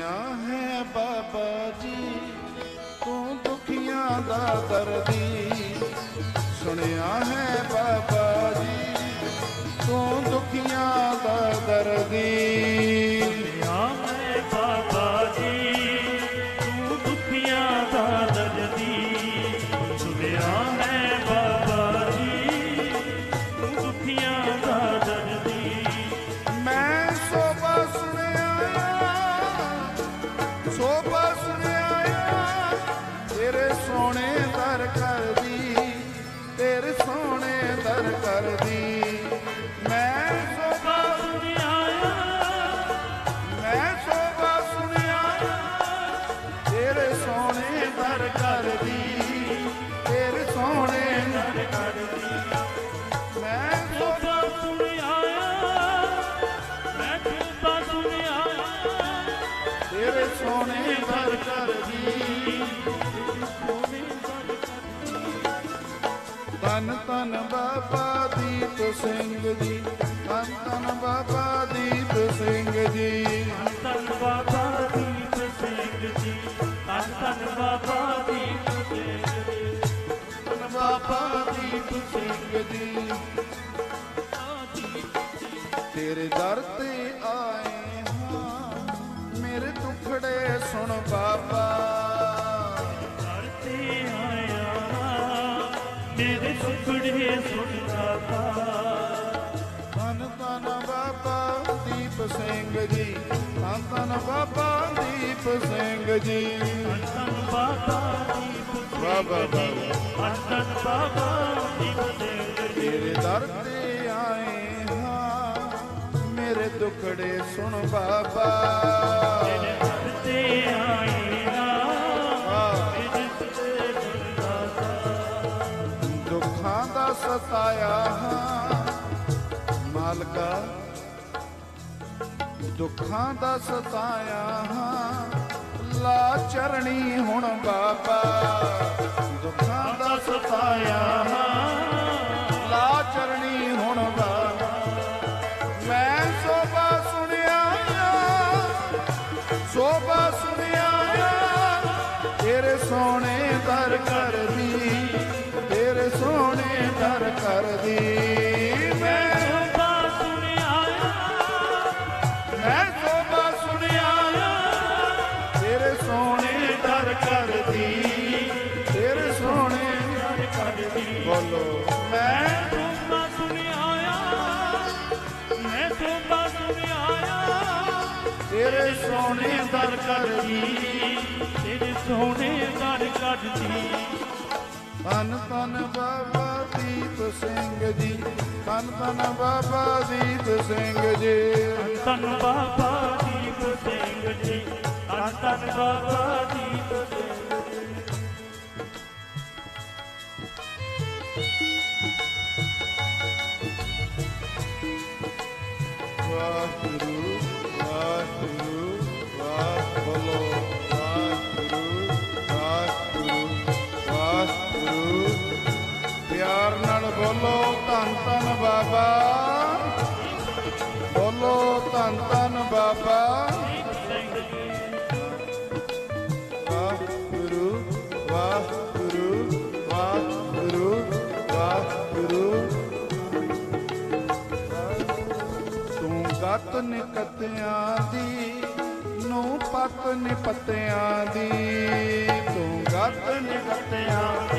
ਸੁਣਿਆ ਹੈ ਬਾਬਾ ਜੀ, ਤੂੰ ਦੁਖੀਆਂ ਦਾ ਦਰਦੀ ਸੁਣਿਆ ਹੈ ਬਾਬਾ ਜੀ, ਤੂੰ ਦੁਖੀਆਂ ਦਾ ਦਰਦੀ ਸੋਹਣੇ ਕਰਦੀ, ਤੇਰੇ ਸੋਹਣੇ ਦਰ ਕਰਦੀ। ਮੈਂ ਸੋਭਾ ਸੁਣਿਆ, ਮੈਂ ਸੋਭਾ ਸੁਣਿਆ, ਤੇਰੇ ਸੋਹਣੇ ਦਰ ਕਰਦੀ। ਤਨ ਤਨ ਬਾਬਾ ਦੀਪ ਸਿੰਘ ਜੀ ਤਨ ਤਨ ਬਾਬਾ ਦੀਪ ਸਿੰਘ ਜੀ। ਧੰਨ ਬਾਬਾ ਦੀਪ ਸਿੰਘ ਜੀ ਧੰਨ ਧੰਨ ਬਾਬਾ ਦੀਪ ਸਿੰਘ ਜੀ ਤਨ ਬਾਬਾ ਦੀਪ ਸਿੰਘ ਜੀ ਤੇਰੇ ਦਰ ਤੇ ਆਏ ਹਾਂ। ਮੇਰੇ ਦੁਖੜੇ ਸੁਣ ਬਾਬਾ। ਧਰਤੀ ਆਇਆ ਮੇਰੇ ਸੁਖੜੇ ਸੁਣ ਬਾਬਾ ਤਨ ਤਨ ਬਾਬਾ ਦੀਪ ਸਿੰਘ ਜੀ। ਤਨ ਬਾਬਾ ਦੀਪ ਸਿੰਘ ਜੀ। ਧੰਨ ਬਾਬਾ ਦੀਪ ਵਾਹ ਵਾਹ ਧੰਨ ਧੰਨ ਬਾਬਾ ਦੀਪ ਸਿੰਘ ਜੀ। ਤੇਰੇ ਦਰ ਤੇ ਆਏ ਹਾਂ ਮੇਰੇ ਦੁਖੜੇ ਸੁਣ ਬਾਬਾ। ਦੁੱਖਾਂ ਦਾ ਸਤਾਇਆ ਹਾਂ ਮਾਲਕਾ ਦੁੱਖਾਂ ਦਾ ਸਤਾਇਆ ਹਾਂ। ਲਾ ਚਰਣੀ ਹੁਣ ਬਾਬਾ। ਦੁੱਖਾਂ ਦਾ ਸਤਾਇਆ ਹਾਂ। ਲਾ ਚਰਣੀ ਹੁਣ ਬਾਬਾ। ਮੈਂ ਸੋਭਾ ਸੁਣਿਆ ਸੋਭਾ ਸੁਣਿਆ ਤੇਰੇ ਸੋਹਣੇ ਦਰ ਕਰਦੀ। ਤੇਰੇ ਸੋਹਣੇ ਦਰ ਕਰਦੀ। ਮੈਂ ਤੇਰੇ ਸੋਹਣੇ ਦਰ ਕਰਦੀ ਤੇਰੇ ਸੋਹਣੇ ਦਰ ਕੱਢਦੀ। ਧੰਨ ਧੰਨ ਬਾਬਾ ਦੀਪ ਸਿੰਘ ਜੀ ਧੰਨ ਧੰਨ ਬਾਬਾ ਦੀਪ ਸਿੰਘ ਜੀ। ਧੰਨ ਬਾਬਾ ਦੀਪ ਸਿੰਘ ਜੀ ਧੰਨ ਧੰਨ ਬਾਬਾ ਦੀਪ ਸਿੰਘ ਬਾਬਾ। ਬੋਲੋ ਧੰਨ ਧੰਨ ਬਾਬਾ। ਵਾਹਿਗੁਰੂ ਵਾਹਿਗੁਰੂ ਵਾਹਿਗੁਰੂ ਵਾਹਿਗੁਰੂ। ਤੂੰ ਗਤ ਨਿਕਤਿਆਂ ਦੀ, ਨੂੰ ਪਤ ਨਿਪਤਿਆਂ ਦੀ। ਤੂੰ ਗਤ ਨਿਕਤਿਆਂ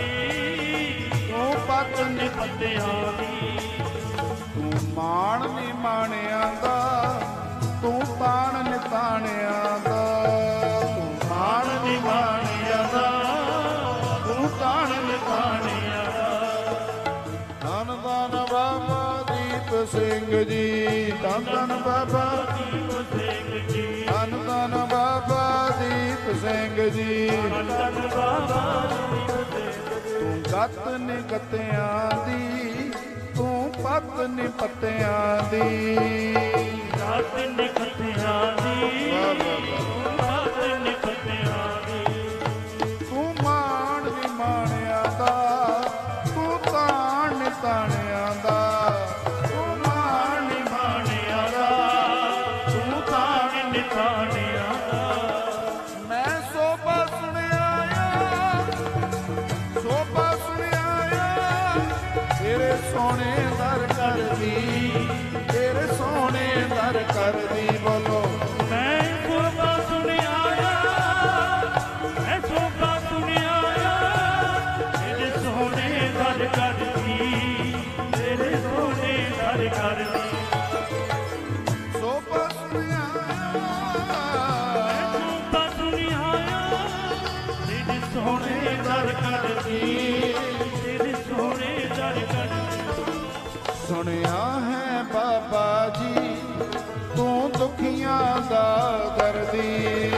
ਤੂੰ ਪਤ ਨਿਪਤਿਆਂ ਦੀ। ਮਾਣ ਨੀ ਮਾਣਿਆਂ ਦਾ, ਤੂੰ ਤਾਣ ਨਿਤਾਣਿਆਂ ਦਾ। ਤੂੰ ਮਾਣ ਨੀ ਮਾਣਿਆਂ ਦਾ, ਤੂੰ ਤਾਣ ਨਿਤਾਣਿਆਂ ਧੰਨ ਧੰਨ ਬਾਬਾ ਦੀਪ ਸਿੰਘ ਜੀ ਧੰਨ ਧੰਨ ਬਾਬਾ ਦੀਪ ਸਿੰਘ ਜੀ ਧੰਨ ਧੰਨ ਬਾਬਾ ਦੀਪ ਸਿੰਘ ਜੀ ਧੰਨ ਬਾਬਾ ਦੀਪ ਸਿੰਘ ਜੀ। ਤੂੰ ਗਤ ਨਿਗਤਿਆਂ ਦੀ ਤੂੰ ਪਤ ਨਿਪਤਿਆਂ ਦੀ। ਰਾਤ ਨਿਕਤਿਆਂ ਦੀ। ਵਾਹ ਵਾਹ ਵਾਹ ਰਾਤ ਨਿਕਤਿਆਂ ਦੀ। ਤੂੰ ਮਾਣ ਨੀ ਮਾਣਿਆ ਦਾ ਤੂੰ ਤਾਣ ਨੀ ਤਾਣਿਆ ਕਰ ਦੀ ਤੂੰ ਦਾ ਦਰਦੀ।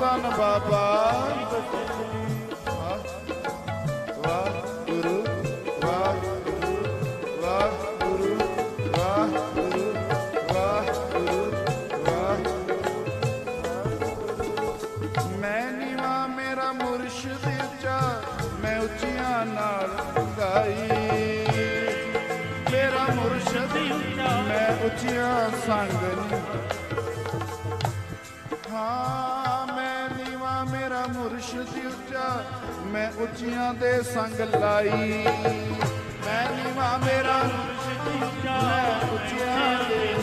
ਧੰਨ ਧੰਨ ਬਾਬਾ। ਵਾਹਿਗੁਰੂ ਵਾਹਿਗੁਰੂ ਵਾਹਿਗੁਰੂ ਵਾਹਿਗੁਰੂ ਵਾਹਿਗੁਰੂ ਵਾਹਿਗੁਰੂ। ਮੈਂ ਨੀਵਾ, ਮੇਰਾ ਮੁਰਸ਼ਿਦ ਉੱਚਾ, ਮੈਂ ਉੱਚੀਆਂ ਨਾਲ ਗਾਈ। ਮੇਰਾ ਮੁਰਸ਼ਿਦ ਮੈਂ ਉੱਚੀਆਂ ਸੰਗ ਹਾਂ। ਮੈਂ ਉੱਚੀਆਂ ਦੇ ਸੰਗ ਲਾਈ। ਮੈਂ ਨੀਵਾ, ਮੇਰਾ ਮੈਂ ਉੱਚੀਆਂ ਦੇ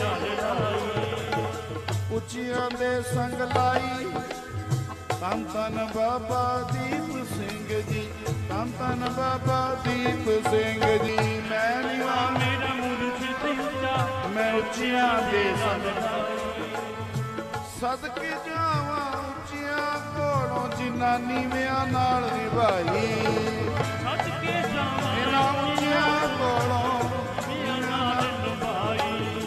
ਉੱਚੀਆਂ ਦੇ ਸੰਗ ਲਾਈ। ਧੰਨ ਧੰਨ ਬਾਬਾ ਦੀਪ ਸਿੰਘ ਜੀ, ਧੰਨ ਧੰਨ ਬਾਬਾ ਦੀਪ ਸਿੰਘ ਜੀ। ਮੈਂ ਨੀਵਾ, ਮੇਰਾ ਮੁਰਸ਼ਿਦ ਮੈਂ ਉੱਚੀਆਂ ਦੇ ਸੰਗ ਲਾਈ। ਸਦਕੇ ਜਾਵਾਂ ਉੱਚੀਆਂ ਕੋਲੋਂ ਜਿਨ੍ਹਾਂ ਨੀਵਿਆਂ ਨਾਲ ਨਿਭਾਈ ਸੱਚ ਕੇ ਜਾਵਾਂ ਇਹਨਾਂ ਉੱਚੀਆਂ ਕੋਲੋਂ ਮੀਆਂ ਨਾਲ ਨਿਭਾਈ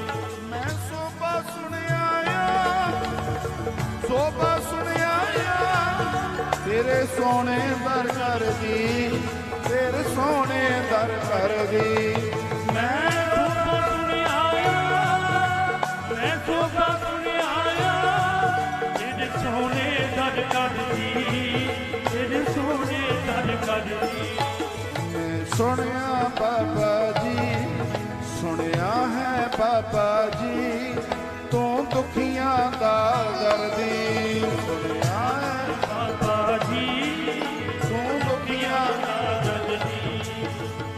ਮੈਂ ਸੋਭਾ ਸੁਣਿਆ ਆ ਸੋਭਾ ਸੁਣਿਆ ਆ ਤੇਰੇ ਸੋਹਣੇ ਦਰ ਕਰ ਦੀ ਤੇਰੇ ਸੋਹਣੇ ਦਰ ਕਰ ਦੀ। ਮੈਂ ਸੋਭਾ ਸੁਣਿਆ ਮੈਂ ਸੋਭਾ ਦਰ ਕਰਦੀ ਇਹਦੇ ਸੋਹਣੇ ਦਰ ਕਰਦੀ ਮੈਂ ਸੁਣਿਆ ਬਾਬਾ ਜੀ, ਸੁਣਿਆ ਹੈ ਬਾਬਾ ਜੀ, ਤੂੰ ਦੁਖੀਆਂ ਦਾ ਦਰਦੀ। ਸੁਣਿਆ ਹੈ ਬਾਬਾ ਜੀ, ਤੂੰ ਦੁਖੀਆਂ ਦਾ ਦਰਦੀ।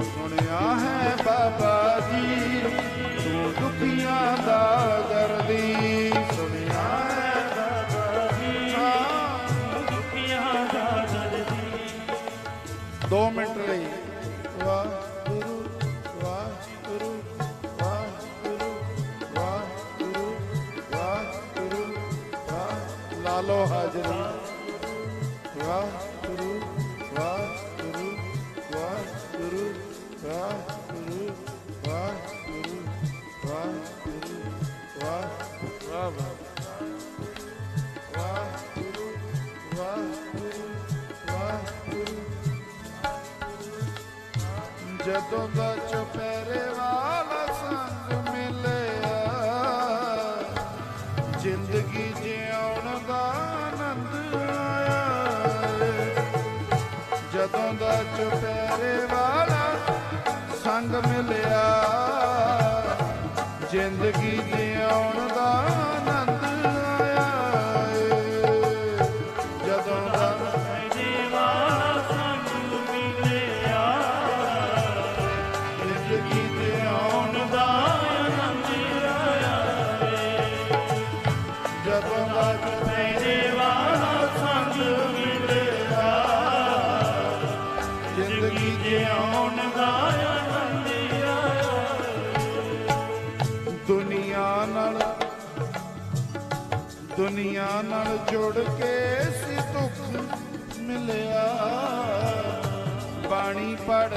ਸੁਣਿਆ ਹੈ ਬਾਬਾ ਜੀ, ਤੂੰ ਦੁਖੀਆਂ ਦਾ ਦਰਦੀ। ਜਦੋਂ ਦਾ ਚੁਪਹਿਰੇ ਵਾਲਾ ਸੰਗ ਮਿਲਿਆ। ਜ਼ਿੰਦਗੀ ਜਿਉਣ ਦਾ ਆਨੰਦ ਆਇਆ ਜਦੋਂ ਦਾ ਚੁਪਹਿਰੇ ਵਾਲਾ ਸੰਗ ਮਿਲਿਆ, ਜ਼ਿੰਦਗੀ ਦੁਨੀਆ ਨਾਲ ਜੁੜ ਕੇ ਸੀ ਦੁੱਖ ਮਿਲਿਆ ਬਾਣੀ ਪੜ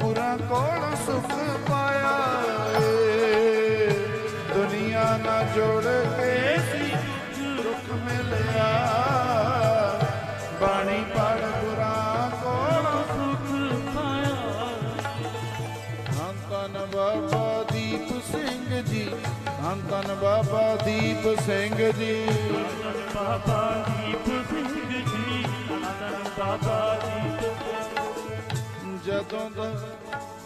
ਪੁਰਾ ਕੋਲ ਸੁਖ ਪਾਇਆ ਏ। ਦੁਨੀਆ ਨਾਲ ਜੁੜ ਸਿੰਘ ਜੀ। ਬਾਬਾ ਦੀਪ ਸਿੰਘ ਜੀ ਬਾਬਾ ਦੀਪ ਜਦੋਂ ਦਾ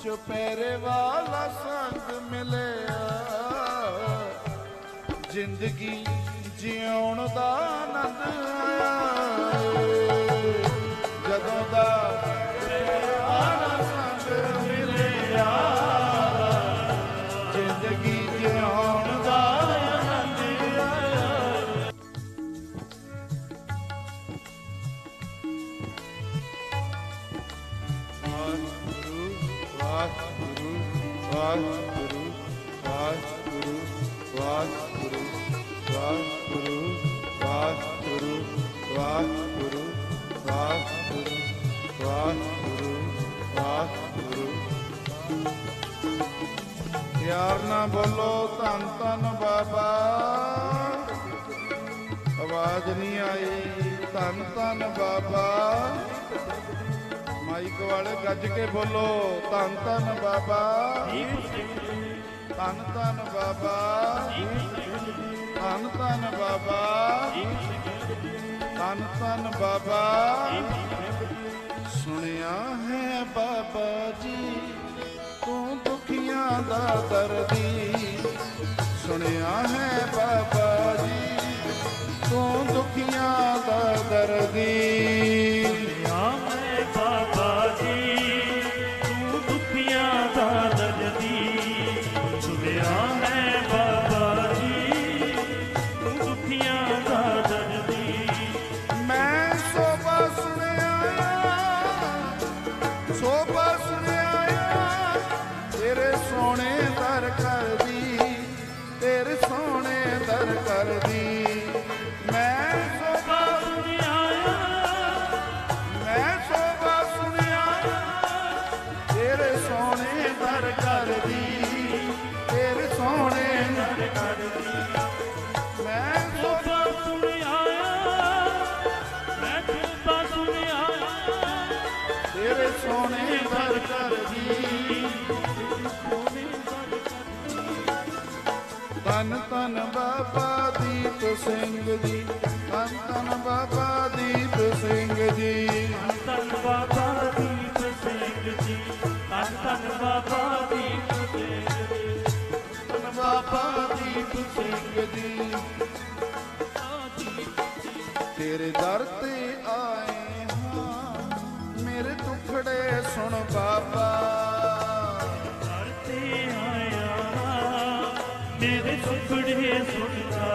ਚੁਪਹਿਰੇ ਵਾਲਾ ਸੰਗ ਮਿਲਿਆ, ਜ਼ਿੰਦਗੀ ਜਿਉਣ ਦਾ ਆਨੰਦ ਆਇਆ। ਜਦੋਂ ਦਾ ਚੁਪਹਿਰੇ ਮਿਲਿਆ ਵਾਹਿਗੁਰੂ ਵਾਹਿਗੁਰੂ ਵਾਹਿਗੁਰੂ ਵਾਹਿਗੁਰੂ ਵਾਹਿਗੁਰੂ ਵਾਹਿਗੁਰੂ ਵਾਹਿਗੁਰੂ ਵਾਹਿਗੁਰੂ ਵਾਹਿਗੁਰੂ ਵਾਹਿਗੁਰੂ ਵਾਹਿਗੁਰੂ ਪਿਆਰ ਨਾ ਬੋਲੋ, ਧੰਨ ਧੰਨ ਬਾਬਾ। ਆਵਾਜ਼ ਨਹੀਂ ਆਈ, ਧੰਨ ਧੰਨ ਬਾਬਾ। ਮਾਈਕ ਵਾਲੇ ਗੱਜ ਕੇ ਬੋਲੋ। ਧੰਨ ਧੰਨ ਬਾਬਾ। ਧੰਨ ਧੰਨ ਬਾਬਾ। ਧੰਨ ਧੰਨ ਬਾਬਾ। ਧੰਨ ਧੰਨ ਬਾਬਾ। ਸੁਣਿਆ ਹੈ ਬਾਬਾ ਜੀ ਤੂੰ ਦੁਖੀਆਂ ਦਾ ਦਰਦੀ। ਸੁਣਿਆ ਹੈ ਬਾਬਾ ਜੀ ਤੂੰ ਦੁਖੀਆਂ ਦਾ ਦਰਦੀ। ਤਨ ਬਾਬਾ ਦੀਪ ਸਿੰਘ ਜੀ ਬਾਬਾ ਦੀਪ ਸਿੰਘ ਜੀ। ਧੰਨ ਬਾਬਾ ਦੀਪ ਸਿੰਘ ਜੀ ਧੰਨ ਧੰਨ ਬਾਬਾ ਦੀਪ ਸਿੰਘ ਜੀ। ਤਨ ਬਾਬਾ ਦੀਪ ਸਿੰਘ ਜੀ। ਤੇਰੇ ਦਰ ਤੇ ਆਏ ਹਾਂ ਮੇਰੇ ਦੁਖੜੇ ਸੁਣ ਬਾਬਾ। ਸੁਖੜੇ ਸੁਣਦਾ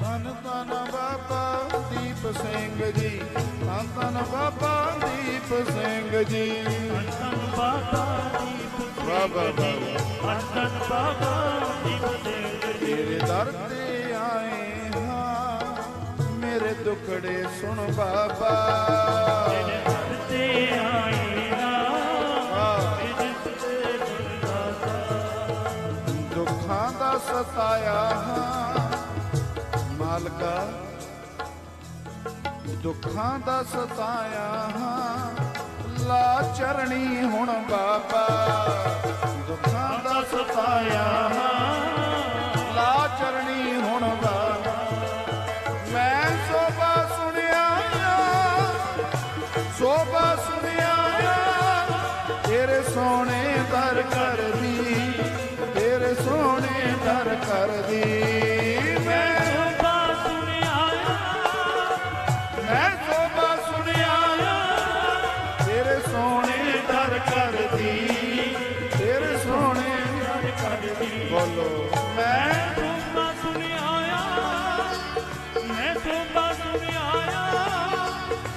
ਤਨ ਬਾਬਾ ਦੀਪ ਸਿੰਘ ਜੀ ਤਨ ਬਾਬਾ ਦੀਪ ਸਿੰਘ ਜੀ। ਧੰਨ ਬਾਬਾ ਦੀਪ ਵਾਹ ਵਾਹ ਵਾਹ ਧੰਨ ਬਾਬਾ ਦੀਪ ਸਿੰਘ ਜੀ। ਤੇਰੇ ਦਰ ਤੇ ਆਏ ਹਾਂ ਮੇਰੇ ਦੁਖੜੇ ਸੁਣ ਬਾਬਾ। ਧਰਤੀ ਆਇਆ ਵਾਹ, ਦੁੱਖਾਂ ਸਤਾਇਆ ਹਾਂ। ਮਾਲਕਾ, ਦੁੱਖਾਂ ਦਾ ਸਤਾਇਆ ਹਾਂ। ਲਾ ਚਰਣੀ ਹੁਣ ਬਾਬਾ, ਦੁੱਖਾਂ ਦਾ ਸਤਾਇਆ ਹਾਂ।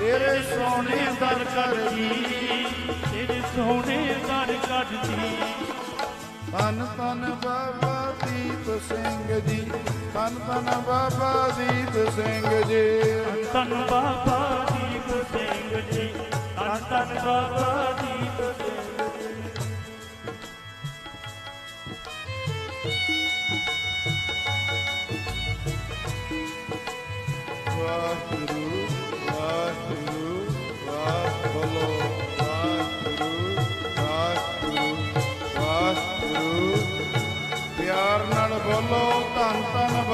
ਤੇਰੇ ਸੋਹਣੇ ਦਰ ਕਰਦੀ। ਤੇਰੇ ਸੋਹਣੇ ਦਰ ਕੱਢਦੀ ਧੰਨ ਧੰਨ ਬਾਬਾ ਦੀਪ ਸਿੰਘ ਜੀ ਧੰਨ ਧੰਨ ਬਾਬਾ ਦੀਪ ਸਿੰਘ ਜੀ। ਧੰਨ ਬਾਬਾ ਦੀਪ ਸਿੰਘ ਜੀ ਧੰਨ ਧੰਨ ਬਾਬਾ ਦੀਪ ਸਿੰਘ ਜੀ। ਵਾਹਿਗੁਰੂ ਵਾਹਿਗੁਰੂ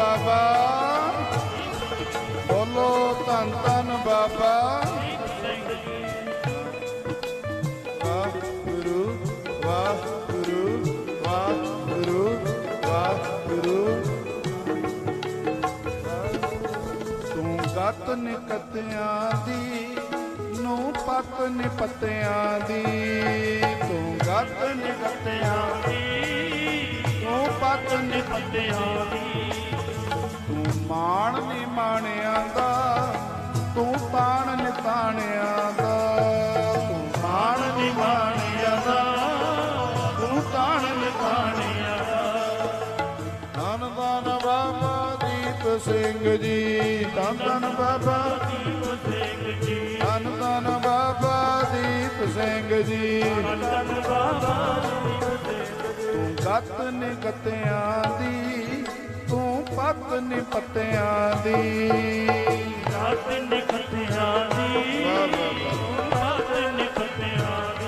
ਬਾਬਾ। ਬੋਲੋ ਧੰਨ ਧੰਨ ਬਾਬਾ। ਵਾਹਿਗੁਰੂ ਵਾਹਿਗੁਰੂ ਵਾਹਿਗੁਰੂ ਵਾਹਿਗੁਰੂ। ਤੂੰ ਗਤ ਨਿਕਤਿਆਂ ਦੀ ਨੂੰ ਪਤ ਨਿਪਤਿਆਂ ਦੀ। ਤੂੰ ਗੱਤ ਨਿਕਤਿਆਂ ਦੀ ਤੂੰ ਪਤ ਨਿਪਤਿਆਂ ਦੀ। ਮਾਣ ਨੀ ਮਾਣਿਆਂ ਦਾ ਤੂੰ ਤਾਣ ਨਿਤਾਣਿਆਂ ਦਾ। ਤੂੰ ਮਾਣ ਨੀ ਮਾਣਿਆਂ ਦਾ ਤੂੰ ਤਾਣ ਨਿਤਾਣਿਆਂ ਧੰਨ ਧੰਨ ਬਾਬਾ ਦੀਪ ਸਿੰਘ ਜੀ ਧੰਨ ਧੰਨ ਬਾਬਾ ਦੀਪ ਸਿੰਘ ਜੀ। ਧੰਨ ਧੰਨ ਬਾਬਾ ਦੀਪ ਸਿੰਘ ਜੀ। ਧੰਨ ਬਾਬਾ ਦੀਪ ਸਿੰਘ ਤੂੰ ਗਤ ਨਿਕਤਿਆਂ ਦੀ ਤੂੰ ਪਤ ਨਿਪਤਿਆਂ ਦੀ। ਰਾਤ ਨਿਕਤਿਆਂ ਦੀ। ਰਾਤ ਨਿਕਤਿਆਂ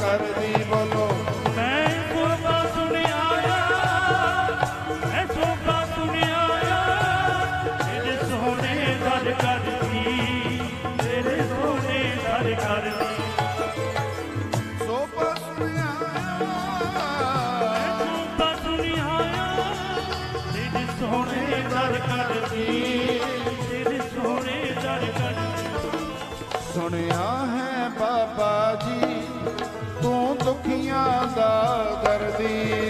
ਦਰ ਕਰਦੀ ਦੁਖੀਆਂ ਦਾ ਦਰਦੀ।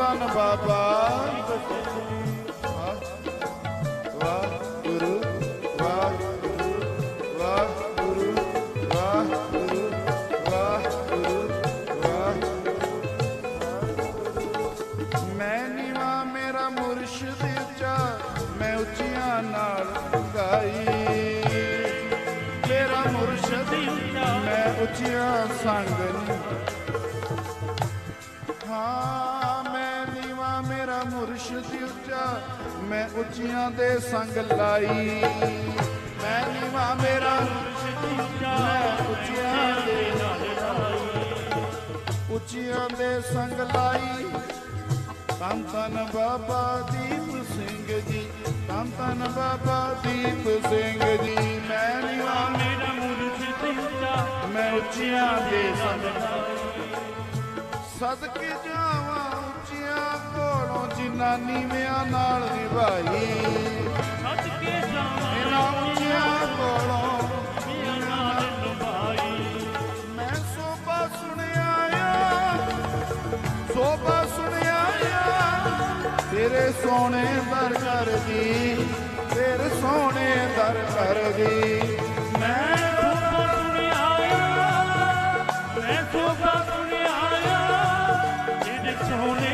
ਧੰਨ ਬਾਬਾ। ਮੈਂ ਉੱਚੀਆਂ ਦੇ ਸੰਗ ਲਾਈ। ਮੈਂ ਨੀਵਾ ਮੇਰਾ ਮੈਂ ਉੱਚੀਆਂ ਦੇ ਉੱਚੀਆਂ ਦੇ ਸੰਗ ਲਾਈ। ਧੰਨ ਧੰਨ ਬਾਬਾ ਦੀਪ ਸਿੰਘ ਜੀ ਧੰਨ ਧੰਨ ਬਾਬਾ ਦੀਪ ਸਿੰਘ ਜੀ। ਮੈਂ ਨੀਵਾ ਮੇਰਾ ਮੁਰਸ਼ਿਦ ਉੱਚਾ ਮੈਂ ਉੱਚੀਆਂ ਦੇ ਸੰਗ ਸਦਕੇ ਜਾਵਾਂ ਉੱਚੀਆਂ ਕੋਲੋਂ ਜਿਨ੍ਹਾਂ ਨੀਵਿਆਂ ਨਾਲ ਨਿਭਾਈ ਸੱਚ ਕੇ ਜਾਵਾਂ ਇਹਨਾਂ ਉੱਚੀਆਂ ਕੋਲੋਂ ਮੈਂ ਸੋਭਾ ਸੁਣਿਆ ਆ ਸੋਭਾ ਸੁਣਿਆ ਤੇਰੇ ਸੋਹਣੇ ਦਰ ਕਰਦੀ, ਤੇਰੇ ਸੋਹਣੇ ਦਰ ਕਰਦੀ। ਮੈਂ ਸੋਭਾ ਸੁਣਿਆ ਮੈਂ ਸੋਭਾ ਸੁਣਿਆ ਜਿਹਦੇ ਸੋਹਣੇ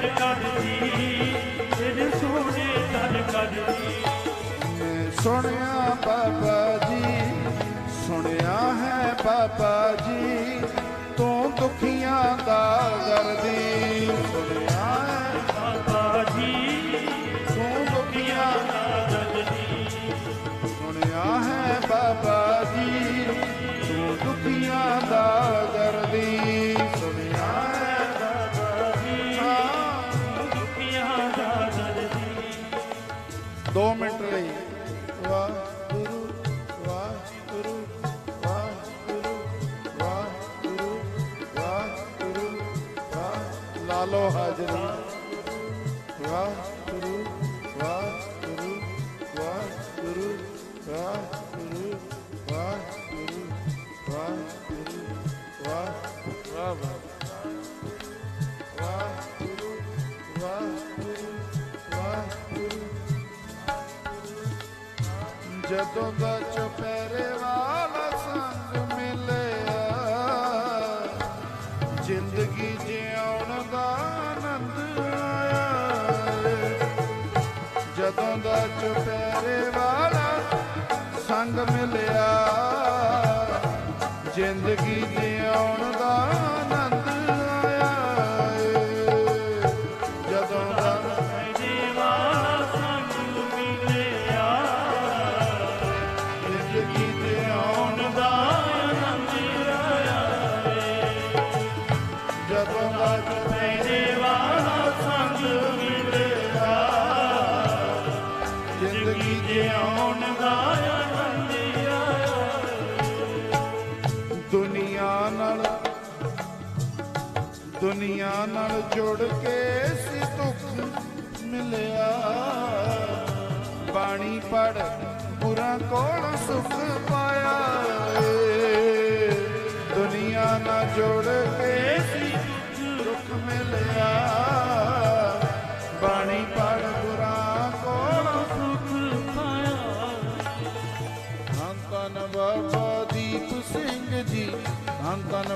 ਦਰ ਕਰਦੀ ਜਿਹਦੇ ਸੋਹਣੇ ਦਰ ਕਰਦੀ ਮੈਂ ਸੁਣਿਆ ਬਾਬਾ ਜੀ, ਸੁਣਿਆ ਹੈ ਬਾਬਾ ਜੀ, ਤੂੰ ਦੁਖੀਆਂ ਦਾ ਦਰਦੀ।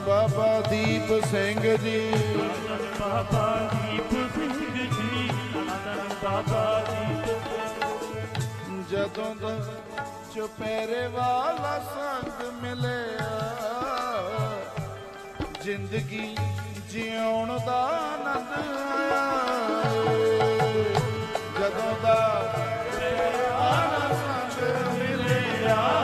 ਬਾਬਾ ਦੀਪ ਸਿੰਘ ਜੀ। ਬਾਬਾ ਦੀਪ ਸਿੰਘ ਜੀ ਬਾਬਾ ਦੀਪ ਜਦੋਂ ਦਾ ਚੁਪੇਰੇ ਵਾਲਾ ਸੰਗ ਮਿਲਿਆ, ਜ਼ਿੰਦਗੀ ਜਿਉਣ ਦਾ ਆਨੰਦ ਆਇਆ। ਜਦੋਂ ਦਾ ਚੁਪਹਿਰੇ ਮਿਲਿਆ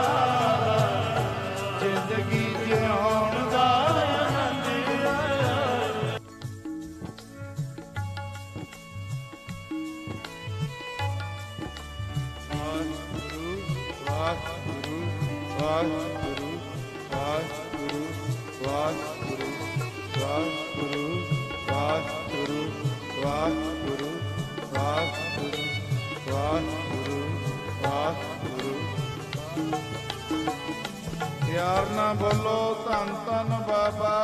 ਵਾਹਿਗੁਰੂ ਵਾਹਿਗੁਰੂ ਵਾਹਿਗੁਰੂ ਵਾਹਿਗੁਰੂ ਵਾਹਿਗੁਰੂ ਵਾਹਿਗੁਰੂ ਵਾਹਿਗੁਰੂ ਵਾਹਿਗੁਰੂ ਵਾਹਿਗੁਰੂ ਵਾਹਿਗੁਰੂ ਵਾਹਿਗੁਰੂ ਯਾਰ ਨਾ ਬੋਲੋ ਧੰਨ ਧੰਨ ਬਾਬਾ।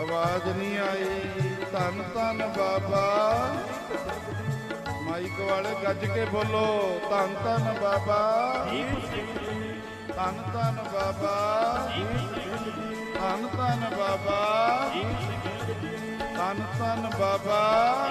ਆਵਾਜ਼ ਨਹੀਂ ਆਈ। ਧੰਨ ਧੰਨ ਬਾਬਾ। ਮਾਈਕ ਵਾਲੇ ਗੱਜ ਕੇ ਬੋਲੋ, ਧੰਨ ਧੰਨ ਬਾਬਾ। ਧੰਨ ਧੰਨ ਬਾਬਾ। ਧੰਨ ਧੰਨ ਬਾਬਾ। ਧੰਨ ਧੰਨ ਬਾਬਾ।